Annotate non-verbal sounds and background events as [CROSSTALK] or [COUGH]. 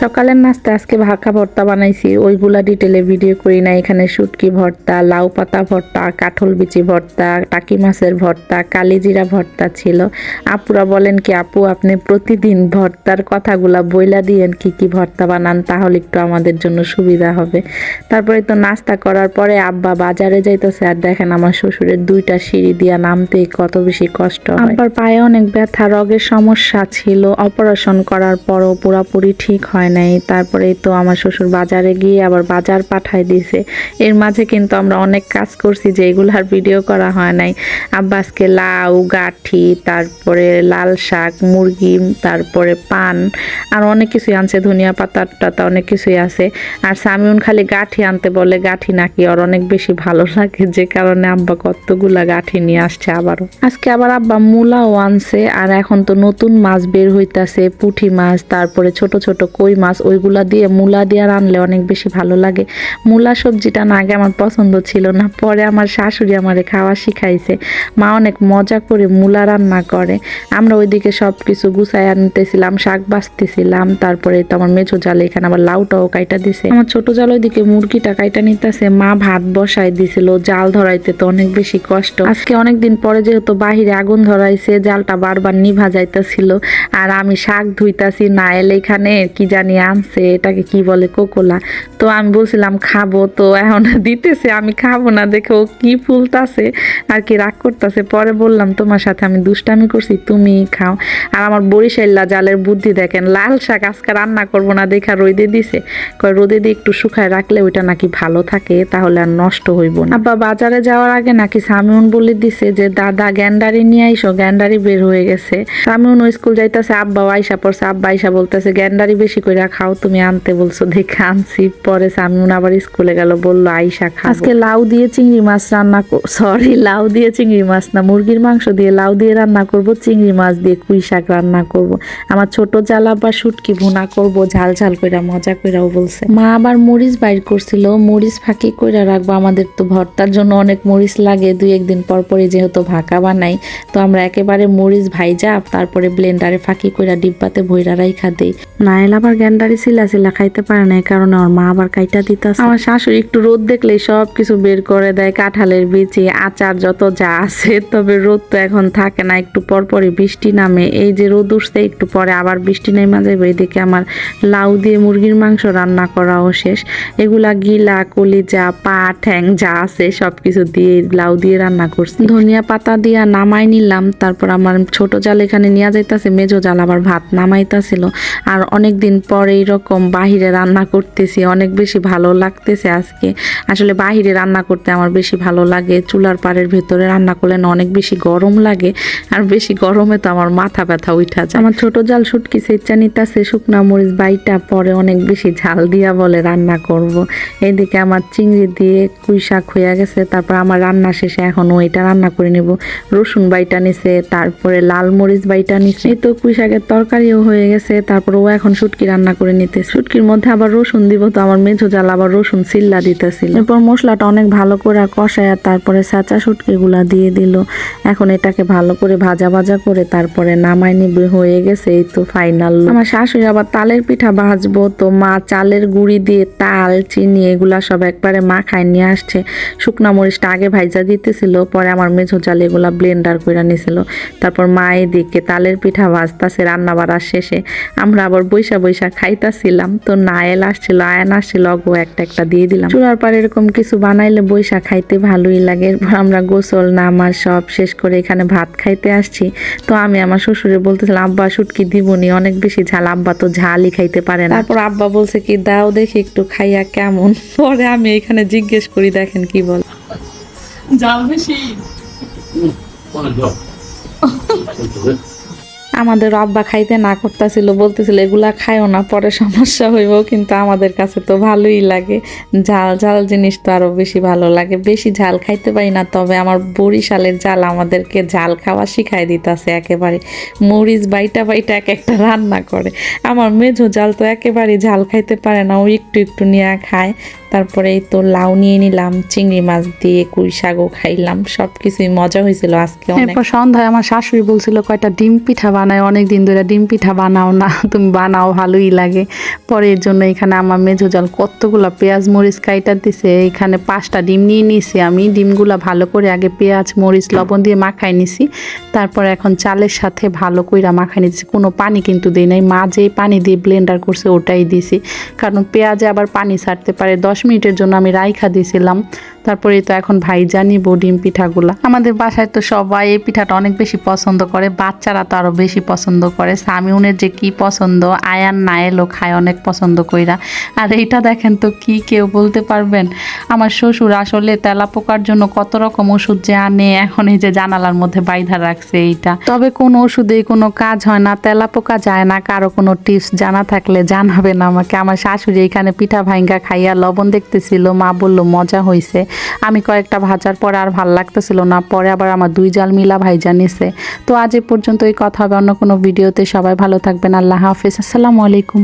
সকালের নাস্তা, আজকে ভাকা ভর্তা বানাইছি। ওইগুলা ডিটেলে ভিডিও করি না এখানে শুটকি ভর্তা, লাউ পাতা ভর্তা, কাঠল বিচি ভর্তা, টাকি মাছের ভর্তা, কালিজিরা ভর্তা ছিল। আপুরা বলেন কি, আপু, আপনি প্রতিদিন ভর্তার কথাগুলা বইলা দিয়েন, কি কি ভর্তা বানান? তাহলে একটু আমাদের জন্য সুবিধা হবে। তারপরে তো নাস্তা করার পরে আব্বা বাজারে যাইতেছে, আর দেখেন আমার শ্বশুরের দুইটা সিঁড়ি দিয়া নামতেই কত বেশি কষ্ট আব্বার পায়ে অনেক ব্যথা, রগের সমস্যা ছিল। অপারেশন করার পরও পুরাপুরি ঠিক হয় নাই। তারপরে তো আমার শ্বশুর বাজারে গিয়ে আবার বাজার পাঠায় দিয়েছে এর মাঝে কিন্তু আমরা অনেক কাজ করছি যে এগুলার ভিডিও করা হয় নাই। আব্বাসকে লাউ, গাঠি, তারপরে লাল শাক, মুরগি, তারপরে পান, আর অনেক কিছুই আনছে। ধনিয়া পাতা, টাতা, অনেক কিছুই আছে। আর সামিউন খালি গাঠি আনতে বলে গাঠি নাকি আর অনেক বেশি ভালো লাগে। যে কারণে আব্বা কতগুলা গাঠি নিয়ে আসছে আবারও। আজকে আবার আব্বা মূলাও আনছে। আর এখন তো নতুন মাছ বের হইতাছে, পুঁটি মাছ, তারপরে ছোট ছোট কই মাছ ওইগুলা দিয়ে মূলা দিয়ে রানলে অনেক বেশি ভালো লাগে। মূলা সবজিটা না আগে আমার পছন্দ ছিল না, পরে আমার শাশুড়ি আমারে খাওয়া শিখাইছে। মা অনেক মজা করে মূলা রান্না করে। আমরা ওইদিকে সব কিছু গুছাই আনতেছিলাম, শাক বাছতেছিলাম, তারপরে তো আমার মেঝো জালে এখানে আবার লাউটাও কাইটা দিছে। আমার ছোট জাল ওইদিকে মুরগিটা কাইটা নিতেছে, মা ভাত বসাই দিছিল, জাল ধরাইতে তো অনেক বেশি কষ্ট। আজকে অনেক দিন পরে যেহেতু বাহিরে আগুন ধরাইছে, জালটা বারবার নিভা যাইতেছিল, আর আমি শাক ধুইতাছি, না এলে এখানে কি জানি আনছে, এটাকে কি বলে, কোকোলা। তো আমি বলছিলাম, খাব। তো এখন দিতেছে, আমি খাব না। দেখে ও কি ফুলতাছে, আর কি রাগ করতেছে। পরে বললাম, তোমার সাথে আমি দুষ্টামি করছি, তুমি খাও। আর আমার বরিশাল্লা জালের বুদ্ধি দেখেন, লাল শাক আজকে রান্না করব না দেখা রোদে দিছে। কয়, রোদে দিয়ে একটু শুকায় রাখলে ওইটা নাকি ভালো থাকে, তাহলে আর নষ্ট হইব না। আব্বা বাজারে যাওয়ার আগে নাকি সামিউন বলে দিছে যে, দাদা গ্যান্ডারি নিয়ে আইসো, গ্যান্ডারি বের হয়ে গেছে। সামিউন স্কুল যাইতেছে আব্বা আইসা পড়ছে, আব্বা আইসা বলতেছে, গ্যান্ডারি বেশি করে খাও, তুমি আনতে বলছো, দেখে আনছি। পরে সামিউন আবার স্কুলে গেল, বলল আইসা খা আজকে লাউ দিয়ে চিংড়ি মাছ রান্না সরি লাউ দিয়ে চিংড়ি মাছ না, মুরগির মাংস দিয়ে লাউ দিয়ে রান্না করব, চিংড়ি মাছ দিয়ে কুই শাক রান্না করব। আমার ছোট জ্বালা বা শুটকি ভুনা করব, ঝাল ঝাল কইরা, মজা কইরাও বলছে। মা আবার মরিচ বাইর করছিল, মরিচ ফাঁকি কইরা রাখব, আমাদের তো ভর্তার জন্য অনেক মরিচ লাগে, দুই একদিন পর পরে যেহেতু ভাকা বানাই, তো আমরা একেবারে মরিচ ভাইজা, তারপরে ব্লেন্ডারে ফাঁকি কইরা ডিব্বাতে ভইরা রাইখা দেই। নাইল আবার গ্যান্ডারি সিলা সিলা খাইতে পারে না কারণে ওর মা আবার কাইটা দিতাছে। আমার শাশুড়ি একটু রোদ দেখলেই সব কিছু বের করে দেয়, কাঁঠালের বিচি, আচার যত যা আছে, তবে রোদ তো এখন থাকে না, একটু পরপরই বৃষ্টি নামে। এই যে রোদ উঠছে, একটু পরে আবার বৃষ্টি নেমে যাবে, এদিকে আমার লাউ দিয়ে মুরগির মাংস রান্না করাও শেষ। এগুলা গিলা, কলিজা, পা, ঠ্যাং যা আছে সব কিছু দিয়ে লাউ দিয়ে রান্না করছি। ধনিয়া পাতা দিয়া নামাই নিলাম, তারপর আমার ছোট জাল এখানে নিয়ে যাইতাছে, মেজো জাল আবার ভাত নামাইতাছিল। আর অনেক দিন পর এইরকম বাহিরে রান্না করতেছি, অনেক বেশি ভালো লাগতেছে আজকে। আসলে বাহিরে রান্না করতে আমার বেশি ভালো লাগে, চুলার পাড়ের ভেতরে রান্না করলে না অনেক বেশি গরম লাগে, আর বেশি গরমে তো আমার মাথা ব্যথা উঠা যায়। আমার ছোট জাল শুটকি সেচ্চা নিতাছে, শুকনা মরিচ বাইটা পরে অনেক বেশি ঝাল দিয়া বলে রান্না করব। এইদিকে আমার চিংড়ি দিয়ে কুই শাক হয়ে গেছে, তারপর আমার রান্না শেষে এখন ওইটা রান্না করে নিব। রসুন বাইটা নিছে, তারপরে লাল মরিচ বাইটা নিছে। এই তো কুই শাকের তরকারিও হয়ে গেছে, তারপর ও এখন শুটকি রান্না করে নিতে শুটকির মধ্যে আবার রসুন দিব তো আমার মেঝো জাল আবার রসুন সিল্লা দিতেছিল। এরপর মশলাটা অনেক ভালো করে কষায় তারপরে সাচা শুটকি গুলা দিয়ে দিল। এখন এটাকে ভালো করে ভাজা ভাজা করে তারপরে নামাই নিবে, হয়ে গেছে এই তো ফাইনাল আমার শাশুড়ি আবার তালের পিঠা ভাজবো তো মা চালের গুঁড়ি দিয়ে তাল, চিনি এগুলা সব একবারে মাখায় নিয়ে আসছে। শুকনা মরিচটা আগে ভাইজা দিতেছিল, পরে আমার মেঝো জাল এগুলা ব্লেন্ডার করে নিছিল। তারপর মা এদিকে তালের পিঠা ভাজতাছে রান্না বাড়ার শেষে। আমরা আবার বৈশা বৈশা খাইতাছিলাম তো নায়েল আসছিল আয়ন আসছিল অগো একটা একটা দিয়ে দিলাম। চুলার পর এরকম কিছু বানাইলে বৈশা খাইতে ভালোই লাগে। এরপর আমরা গোসল নামাজ সব শেষ করে এখানে ভাত খাইতে আসছি। তো আমি আমার শ্বশুরে বলতেছিলাম আব্বা শুটকি দিবনি অনেক বেশি ঝাল। আব্বা তো ঝালই খাইতে পারে না। তারপর আব্বা বলছে কি দাও দেখি একটু খাইয়া কেমন? পরে আমি এখানে জিজ্ঞেস করি দেখেন কি বল? জাল বেশি। [LAUGHS] আমাদের আব্বা খাইতে না করতেছিল, বলতেছিল, এগুলা খায়ও না, পরে সমস্যা হইব। কিন্তু আমাদের কাছে তো ভালোই লাগে। ঝাল ঝাল জিনিস তো আরও বেশি ভালো লাগে। বেশি ঝাল খাইতে পারি না, তবে আমার বরিশালের ঝাল আমাদেরকে ঝাল খাওয়া শিখাই দিতেছে একেবারে। মরিচ বাইটা বাইটা এক একটা রান্না করে। আমার মেঝো জাল তো একেবারে ঝাল খাইতে পারে না, ও একটু একটু নিয়ে খায়। তারপরে তো লাউ নিয়ে নিলাম, চিংড়ি মাছ দিয়ে কুই শাকও খাইলাম সব কিছুই মজা হয়েছিল আজকে এরপর সন্ধ্যায় আমার শাশুড়ি বলছিল, কয়টা ডিম পিঠা বানায় অনেক দিন ধরে ডিম পিঠা বানাও না, তুমি বানাও, ভালোই লাগে। পরে এর জন্য এখানে আমার মেজো জল কতগুলা পেঁয়াজ, মরিচ কাইটা দিছে, এখানে পাঁচটা ডিম নিয়ে নিছি আমি, ডিমগুলা ভালো করে আগে পেঁয়াজ, মরিচ, লবণ দিয়ে মাখাই নিছি, তারপর এখন চালের সাথে ভালো কইরা মাখাই নিছি, কোনো পানি কিন্তু দিই নাই মা পানি দিয়ে ব্লেন্ডার করছে, ওটাই দিছি, কারণ পেঁয়াজে আবার পানি ছাড়তে পারে, দশ মিনিটের জন্য আমি রাইখা দিছিলাম তারপরে তো এখন ভাই জানিব ডিম পিঠাগুলা। আমাদের বাসায় তো সবাই এই পিঠাটা অনেক বেশি পছন্দ করে, বাচ্চারা তো আরও বেশি পছন্দ করে। সামিউনের যে কি পছন্দ, আয়ান না এলো খায় অনেক পছন্দ কইরা। আর এইটা দেখেন তো কি কেউ বলতে পারবেন? আমার শ্বশুর আসলে তেলা পোকার জন্য কত রকম ওষুধ যে আনে, এখন এই যে জানালার মধ্যে বাইধা রাখছে এইটা। তবে কোন ওষুধেই কোনো কাজ হয় না তেলা পোকা যায় না, কারও কোনো টিপস জানা থাকলে জানাবেন আমাকে। আমার শাশুড়ি এখানে পিঠা ভাঙ্গা খাইয়া লবণ দেখতেছিল, মা বলল, মজা হয়েছে আমি কয়েকটা ভাজার পরে আর ভালো লাগতেছিল না। পরে আবার আমার দুই জাল মিলা ভাই জানিয়েছে তো আজ এ পর্যন্ত এই কথা হবে। অন্য কোনো ভিডিওতে সবাই ভালো থাকবেন। আল্লাহ হাফিজ। আসসালামু আলাইকুম।